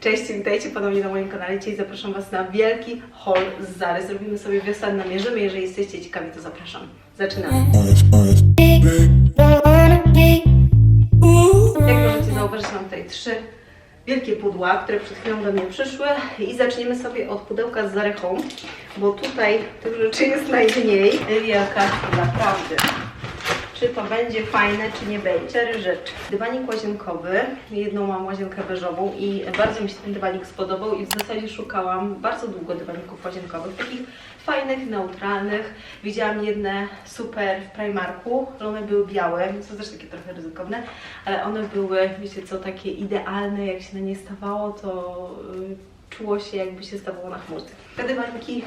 Cześć, witajcie ponownie na moim kanale. Dzisiaj zapraszam Was na wielki haul z Zary. Zrobimy sobie wiosenne mierzymy. Jeżeli jesteście ciekawi, to zapraszam. Zaczynamy. Jak możecie zauważyć, mam tutaj trzy wielkie pudła, które przed chwilą do mnie przyszły i zaczniemy sobie od pudełka z Zary Home, bo tutaj tych rzeczy jest najmniej. Jaka naprawdę. Czy to będzie fajne, czy nie będzie. Cztery rzeczy. Dywanik łazienkowy. Jedną mam łazienkę beżową i bardzo mi się ten dywanik spodobał i w zasadzie szukałam bardzo długo dywaników łazienkowych, takich fajnych, neutralnych. Widziałam jedne super w Primarku, ale one były białe, to też takie trochę ryzykowne, ale one były, wiecie co, takie idealne, jak się na nie stawało, to y, czuło się jakby się stawało na chmurce. Te dywaniki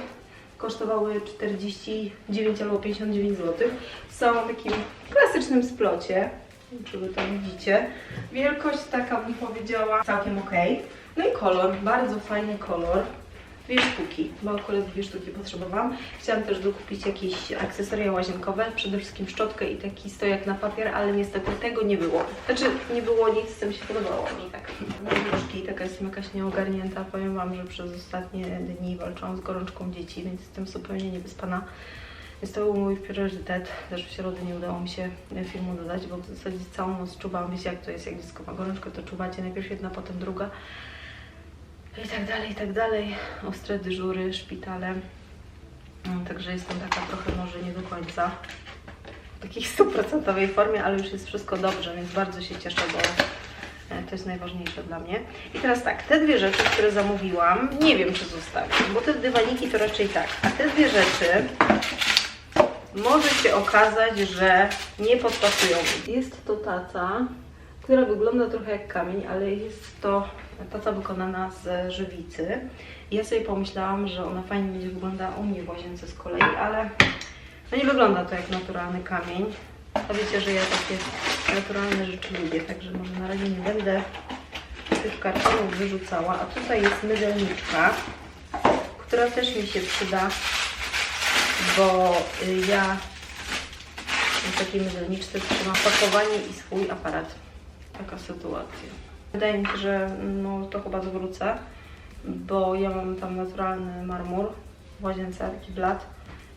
kosztowały 49 albo 59 zł. Są w takim klasycznym splocie, czy wy to widzicie. Wielkość taka bym powiedziała całkiem ok. No i kolor, bardzo fajny kolor. Dwie sztuki, bo akurat dwie sztuki potrzebowałam. Chciałam też dokupić jakieś akcesoria łazienkowe, przede wszystkim szczotkę i taki stojak na papier, ale niestety tego nie było. Znaczy nie było nic, co mi się podobało, że tak. Nóżki, taka jestem jakaś nieogarnięta. Powiem Wam, że przez ostatnie dni walczyłam z gorączką dzieci, więc jestem zupełnie niewyspana. Więc to był mój priorytet. Też w środę nie udało mi się filmu dodać, bo w zasadzie całą noc czuwałam. Wiecie jak to jest, jak dziecko ma gorączkę, to czuwacie najpierw jedna, potem druga. I tak dalej, i tak dalej. Ostre dyżury, szpitale. Mm, Także jestem taka trochę może nie do końca w takiej stuprocentowej formie, ale już jest wszystko dobrze, więc bardzo się cieszę, bo e, to jest najważniejsze dla mnie. I teraz tak, te dwie rzeczy, które zamówiłam, nie wiem czy zostawię, bo te dywaniki to raczej tak, a te dwie rzeczy może się okazać, że nie podpasują. Jest to taca, która wygląda trochę jak kamień, ale jest to taca wykonana z żywicy. I ja sobie pomyślałam, że ona fajnie będzie wyglądała u mnie w łazience z kolei, ale no nie wygląda to jak naturalny kamień. A wiecie, że ja takie naturalne rzeczy lubię, także może na razie nie będę tych kartonów wyrzucała. A tutaj jest mydelniczka, która też mi się przyda, bo y, ja w takiej mydelniczce trzymam pakowanie i swój aparat. Taka sytuacja. Wydaje mi się, że no, to chyba zwrócę, bo ja mam tam naturalny marmur w łazience, taki blat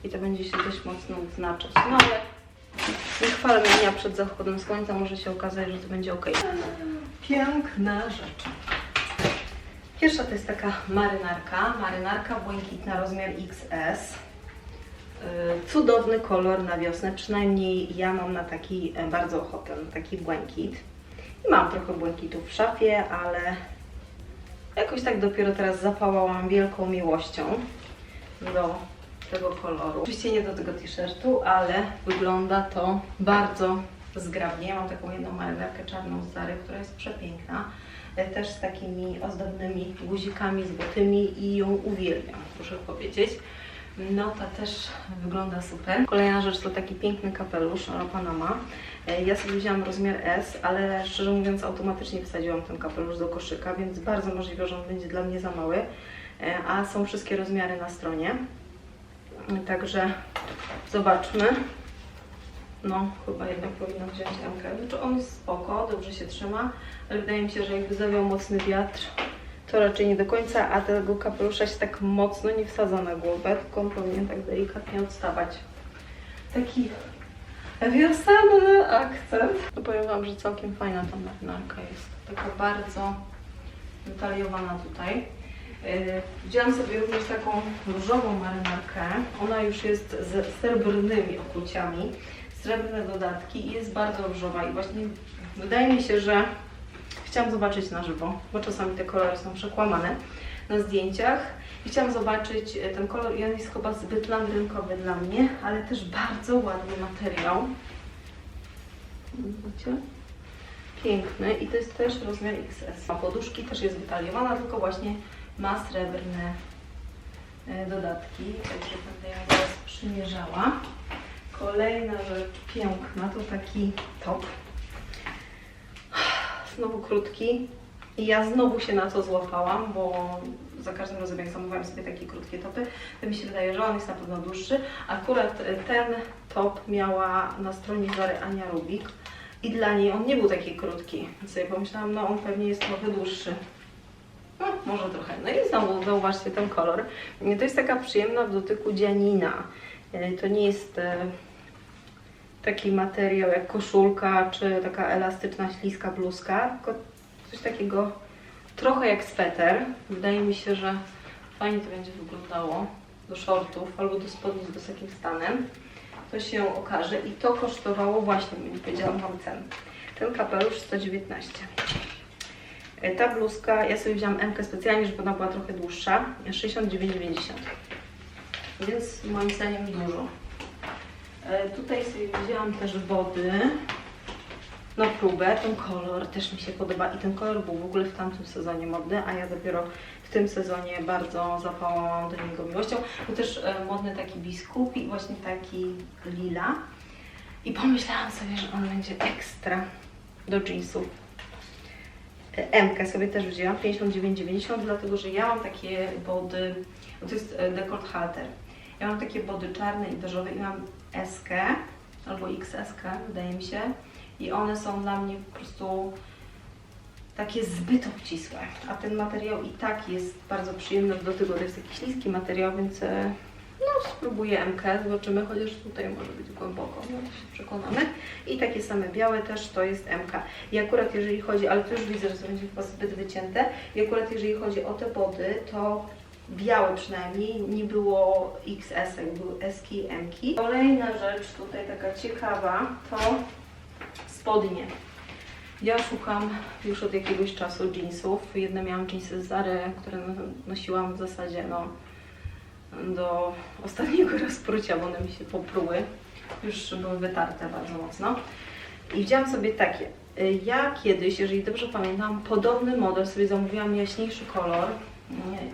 i to będzie się dość mocno odznaczać. No ale nie chwalę dnia przed zachodem słońca, może się okazać, że to będzie ok. Piękna rzecz. Pierwsza to jest taka marynarka, marynarka błękitna rozmiar XS. Yy, Cudowny kolor na wiosnę, przynajmniej ja mam na taki e, bardzo ochotę, na taki błękit. Mam trochę błękitów w szafie, ale jakoś tak dopiero teraz zapałałam wielką miłością do tego koloru. Oczywiście nie do tego t-shirtu, ale wygląda to bardzo zgrabnie. Mam taką jedną marynarkę czarną z Zary, która jest przepiękna. E, Też z takimi ozdobnymi guzikami złotymi i ją uwielbiam, muszę powiedzieć. No ta też wygląda super. Kolejna rzecz to taki piękny kapelusz La Panama. E, Ja sobie wzięłam rozmiar S, ale szczerze mówiąc automatycznie wsadziłam ten kapelusz do koszyka, więc bardzo możliwe, że on będzie dla mnie za mały. E, A są wszystkie rozmiary na stronie. E, Także zobaczmy. No, chyba jednak powinna wziąć MK. Znaczy on jest spoko, dobrze się trzyma, ale wydaje mi się, że jakby zawiał mocny wiatr, to raczej nie do końca, a tego kapelusza się tak mocno nie wsadza na głowę, tylko on powinien tak delikatnie odstawać. Taki wiosenny akcent. Powiem Wam, że całkiem fajna ta marynarka jest. Taka bardzo detaliowana tutaj. Yy, Wzięłam sobie również taką różową marynarkę. Ona już jest z srebrnymi okuciami, srebrne dodatki i jest bardzo różowa i właśnie wydaje mi się, że chciałam zobaczyć na żywo, bo czasami te kolory są przekłamane na zdjęciach i chciałam zobaczyć e, ten kolor i on jest chyba zbyt landrynkowy dla mnie, ale też bardzo ładny materiał. Widzicie? Piękny i to jest też rozmiar XS. A poduszki też jest wytaliowana, tylko właśnie ma srebrne e, dodatki, także będę ją zaraz przymierzała. Kolejna rzecz piękna to taki top. Znowu krótki. I ja znowu się na to złapałam, bo za każdym razem jak zamówiłam sobie takie krótkie topy, to mi się wydaje, że on jest na pewno dłuższy. Akurat ten top miała na stronie Zary Ania Rubik i dla niej on nie był taki krótki. Więc sobie pomyślałam, no on pewnie jest trochę dłuższy. Hmm. może trochę. No i znowu zauważcie ten kolor. To jest taka przyjemna w dotyku dzianina. E, To nie jest e, taki materiał jak koszulka, czy taka elastyczna, śliska bluzka, tylko coś takiego trochę jak sweter. Wydaje mi się, że fajnie to będzie wyglądało do shortów albo do spodni z wysokim stanem. To się okaże i to kosztowało właśnie, nie powiedziałam Wam cen. Ten kapelusz 119. E, Ta bluzka, ja sobie wzięłam M specjalnie, żeby ona była trochę dłuższa, 69,90. Więc moim zdaniem dużo. E, Tutaj sobie wzięłam też wody na próbę. Ten kolor też mi się podoba i ten kolor był w ogóle w tamtym sezonie modny, a ja dopiero w tym sezonie bardzo zapałam do niego miłością. Był też e, modny taki biskup i właśnie taki lila. I pomyślałam sobie, że on będzie ekstra do jeansów. M sobie też wzięłam, 59,90, dlatego że ja mam takie body, bo to jest e, dekolt halter. Ja mam takie body czarne i beżowe i mam SK albo XSK, wydaje mi się. I one są dla mnie po prostu takie zbyt obcisłe. A ten materiał i tak jest bardzo przyjemny w dotyku. To jest taki śliski materiał, więc e, no, spróbuję MK, zobaczymy, chociaż tutaj może być głęboko, no się przekonamy. I takie same białe też to jest MK. I akurat jeżeli chodzi, ale to już widzę, że to będzie chyba zbyt wycięte, i akurat jeżeli chodzi o te body, to białe przynajmniej, nie było XS, były SK, MK. Kolejna rzecz tutaj taka ciekawa, to spodnie. Ja szukam już od jakiegoś czasu jeansów. Jedne miałam jeansy z Zary, które no- nosiłam w zasadzie no, do ostatniego rozprucia, bo one mi się popruły. Już były wytarte bardzo mocno. I wzięłam sobie takie. Ja kiedyś, jeżeli dobrze pamiętam, podobny model sobie zamówiłam, jaśniejszy kolor.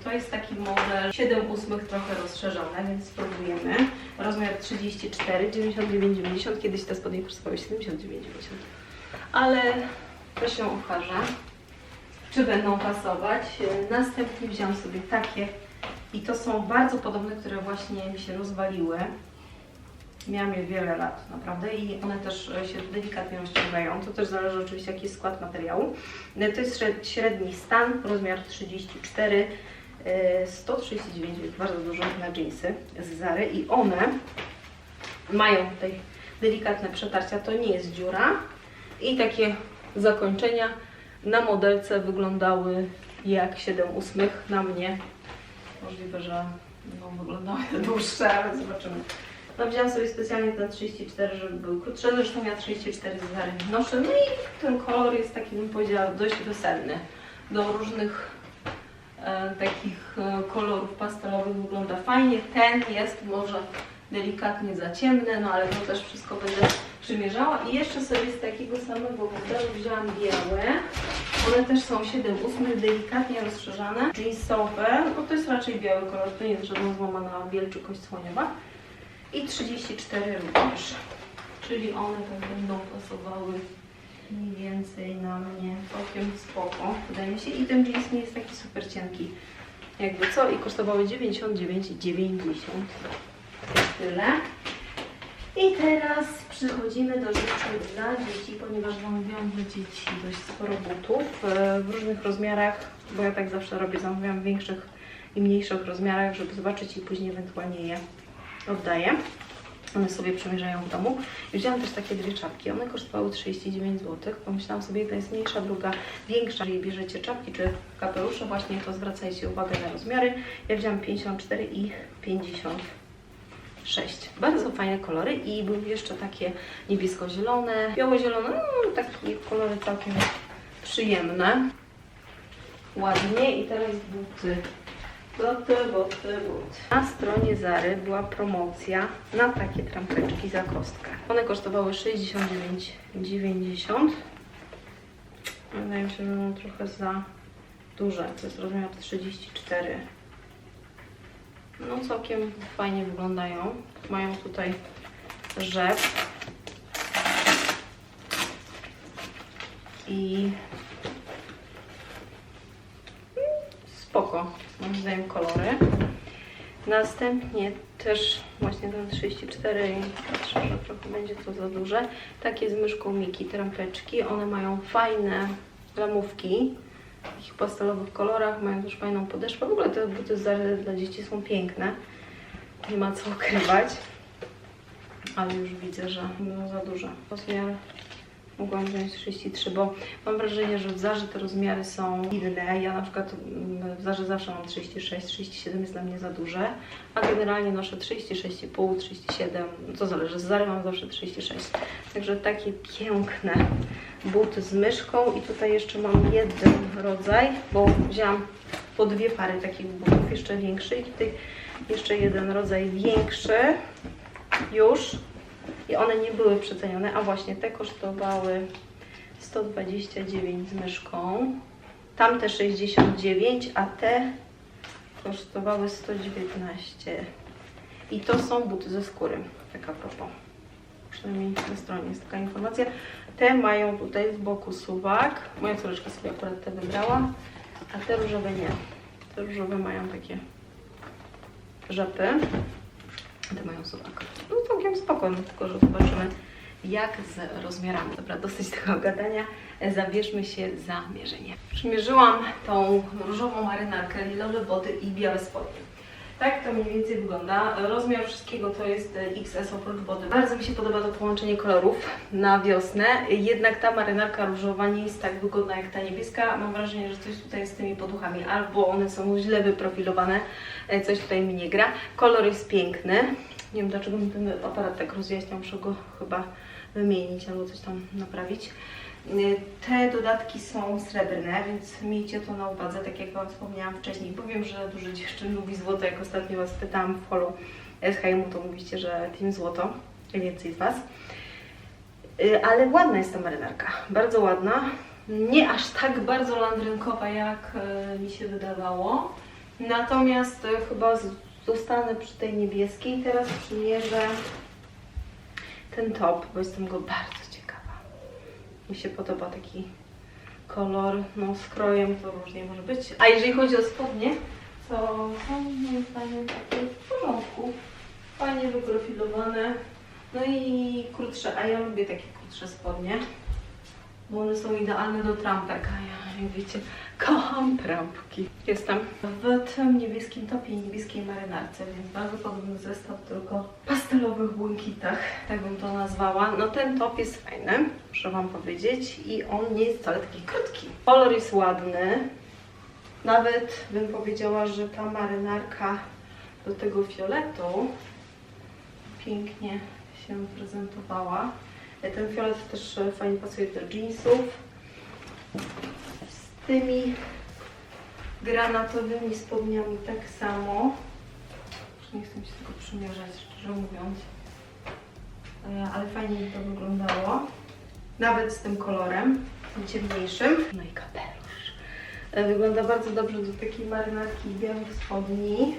To jest taki model 7 ósmych trochę rozszerzone, więc spróbujemy. Rozmiar 34, 99,90. Kiedyś te spodnie kosztowały 79,90. Ale to się okaże, czy będą pasować. Następnie wziąłam sobie takie i to są bardzo podobne, które właśnie mi się rozwaliły. Miałam je wiele lat, naprawdę, i one też się delikatnie rozciągają. To też zależy oczywiście, jaki jest skład materiału. E, To jest śred- średni stan, rozmiar 34, e, 139, więc bardzo dużo na jeansy z Zary i one mają tutaj delikatne przetarcia, to nie jest dziura i takie zakończenia na modelce wyglądały jak 7 ósmych na mnie. Możliwe, że no, wyglądały dłuższe, ale zobaczymy. No wziąłam sobie specjalnie ten 34, żeby był krótszy, zresztą ja 34 z noszę. No i ten kolor jest taki, bym powiedziała, dość weselny. Do różnych e, takich e, kolorów pastelowych wygląda fajnie. Ten jest może delikatnie za ciemny, no ale to też wszystko będę przymierzała. I jeszcze sobie z takiego samego modelu wzięłam białe. One też są 7 ósmych, delikatnie rozszerzane, jeansowe. No to jest raczej biały kolor, to nie jest żadna złamana biel czy kość słoniowa. I 34 również. Czyli one tak będą pasowały mniej więcej na mnie całkiem spoko, wydaje mi się. I ten jeans nie jest taki super cienki. Jakby co? I kosztowały 99,90. Tyle. I teraz przechodzimy do rzeczy dla dzieci, ponieważ zamówiłam dla dzieci dość sporo butów e, w różnych rozmiarach, bo ja tak zawsze robię, zamawiam w większych i mniejszych rozmiarach, żeby zobaczyć i później ewentualnie je oddaję. One sobie przymierzają w domu. I wzięłam też takie dwie czapki. One kosztowały 39 zł. Pomyślałam sobie, jedna jest mniejsza, druga większa. Jeżeli bierzecie czapki czy kapelusze, właśnie to zwracajcie uwagę na rozmiary. Ja wzięłam 54 i 56. Bardzo fajne kolory i były jeszcze takie niebiesko-zielone, biało-zielone, no, takie kolory całkiem przyjemne. Ładnie i teraz buty. Na stronie Zary była promocja na takie trampeczki za kostkę. One kosztowały 69,90. Wydaje mi się, że są trochę za duże. To jest rozmiar 34. No całkiem fajnie wyglądają. Mają tutaj rzep. I spoko, moim zdaniem kolory. Następnie też właśnie ten 34 i patrzę, że trochę będzie to za duże. Takie z myszką Miki, trampeczki. One mają fajne ramówki. w takich pastelowych kolorach, mają też fajną podeszwę. W ogóle te buty z dla dzieci są piękne. Nie ma co ukrywać. Ale już widzę, że no za dużo. Rozmiar mogłam wziąć 33, bo mam wrażenie, że w Zarze te rozmiary są inne. Ja na przykład mm, w Zarze zawsze mam 36, 37 jest dla mnie za duże, a generalnie noszę 36,5, 37, co zależy, z Zary mam zawsze 36. Także takie piękne buty z myszką i tutaj jeszcze mam jeden rodzaj, bo wzięłam po dwie pary takich butów, jeszcze większy i tutaj jeszcze jeden rodzaj większy już i one nie były przecenione, a właśnie te kosztowały 129 z myszką, tamte 69, a te kosztowały 119 i to są buty ze skóry, taka propos przynajmniej na stronie jest taka informacja. Te mają tutaj z boku suwak. Moja córeczka sobie akurat te wybrała, a te różowe nie. Te różowe mają takie rzepy. Te mają suwak. No całkiem spokojnie, tylko że zobaczymy jak z rozmiarami. Dobra, dosyć tego gadania. Zabierzmy się za mierzenie. Przymierzyłam tą różową marynarkę, lilowe body i białe spodnie. Tak to mniej więcej wygląda. Rozmiar wszystkiego to jest XS oprócz wody. Bardzo mi się podoba to połączenie kolorów na wiosnę. Jednak ta marynarka różowa nie jest tak wygodna jak ta niebieska. Mam wrażenie, że coś tutaj z tymi poduchami. Albo one są źle wyprofilowane, e, coś tutaj mi nie gra. Kolor jest piękny. Nie wiem dlaczego mi ten aparat tak rozjaśniał, muszę go chyba wymienić albo coś tam naprawić. Y, Te dodatki są srebrne, więc miejcie to na uwadze, tak jak Wam wspomniałam wcześniej. Powiem, że dużo dziewczyn lubi złoto, jak ostatnio Was pytałam w follow SHM, to mówiście, że team złoto, więcej z Was. Y, Ale ładna jest ta marynarka, bardzo ładna. Nie aż tak bardzo landrynkowa, jak y, mi się wydawało. Natomiast chyba zostanę przy tej niebieskiej. Teraz przymierzę ten top, bo jestem go bardzo. Mi się podoba taki kolor, no z krojem to różnie może być. A jeżeli chodzi o spodnie, to są moim zdaniem takie w porządku. Fajnie wyprofilowane. No i krótsze, a ja lubię takie krótsze spodnie, bo one są idealne do trampek, a ja, jak wiecie, kocham trampki. Jestem w tym niebieskim topie i niebieskiej marynarce, więc bardzo podobny zestaw, tylko pastelowych błękitach, tak bym to nazwała. No ten top jest fajny, muszę Wam powiedzieć, i on nie jest wcale taki krótki. Kolor jest ładny, nawet bym powiedziała, że ta marynarka do tego fioletu pięknie się prezentowała. Ten fiolet też fajnie pasuje do jeansów. Tymi granatowymi spodniami tak samo. Już nie chcę się tego przymierzać, szczerze mówiąc. E, Ale fajnie mi to wyglądało. Nawet z tym kolorem, tym ciemniejszym. No i kapelusz. E, Wygląda bardzo dobrze do takiej marynarki białych spodni.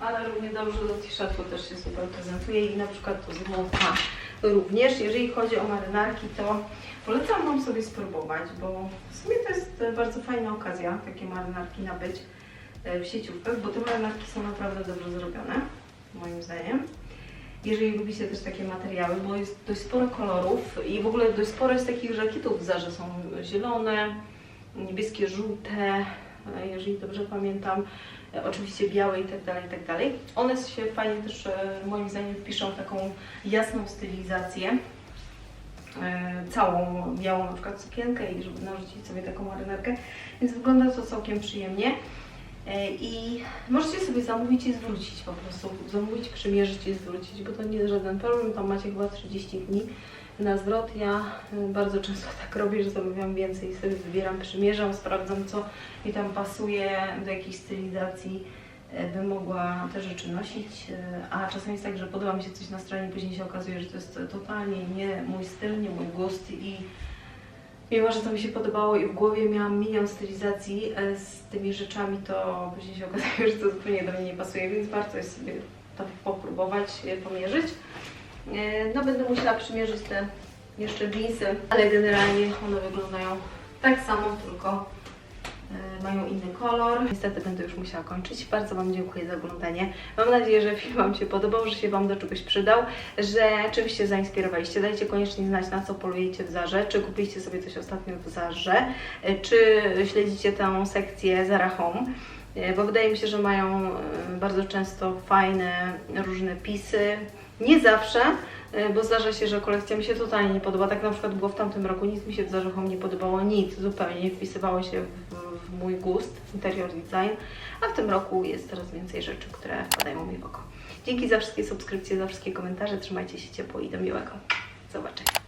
Ale równie dobrze do t-shirtu też się super prezentuje i na przykład to złota również. Jeżeli chodzi o marynarki, to polecam Wam sobie spróbować, bo w sumie to jest e, bardzo fajna okazja takie marynarki nabyć e, w sieciówkach, bo te marynarki są naprawdę dobrze zrobione, moim zdaniem. Jeżeli lubicie też takie materiały, bo jest dość sporo kolorów i w ogóle dość sporo jest takich żakietów w Zarze. Są zielone, niebieskie, żółte, e, jeżeli dobrze pamiętam, oczywiście białe i tak dalej, i tak dalej. One się fajnie też e, moim zdaniem wpiszą w taką jasną stylizację. E, Całą białą na przykład sukienkę i żeby narzucić sobie taką marynarkę, więc wygląda to całkiem przyjemnie. E, I możecie sobie zamówić i zwrócić po prostu. Zamówić, przymierzyć i zwrócić, bo to nie jest żaden problem. Tam macie chyba 30 dni na zwrot. Ja e, bardzo często tak robię, że zamawiam więcej i sobie wybieram, przymierzam, sprawdzam co mi tam pasuje do jakiejś stylizacji, e, bym mogła te rzeczy nosić. E, A czasami jest tak, że podoba mi się coś na stronie, później się okazuje, że to jest totalnie nie mój styl, nie mój gust i Mimo, że to mi się podobało i w głowie miałam milion stylizacji z tymi rzeczami, to później się okazuje, że to zupełnie do mnie nie pasuje, więc warto jest sobie to popróbować, pomierzyć. E, No będę musiała przymierzyć te jeszcze jeansy, ale generalnie one wyglądają tak samo, tylko e, mają inny kolor. Niestety będę już musiała kończyć. Bardzo Wam dziękuję za oglądanie. Mam nadzieję, że film Wam się podobał, że się Wam do czegoś przydał, że oczywiście zainspirowaliście. Dajcie koniecznie znać, na co polujecie w Zarze, czy kupiliście sobie coś ostatnio w Zarze, e, czy śledzicie tę sekcję Zara Home. Bo wydaje mi się, że mają bardzo często fajne, różne pisy. Nie zawsze, e, bo zdarza się, że kolekcja mi się totalnie nie podoba. Tak na przykład było w tamtym roku, nic mi się w Zarze Home nie podobało, nic zupełnie nie wpisywało się w, w mój gust, interior design, a w tym roku jest coraz więcej rzeczy, które wpadają mi w oko. Dzięki za wszystkie subskrypcje, za wszystkie komentarze, trzymajcie się ciepło i do miłego zobaczenia.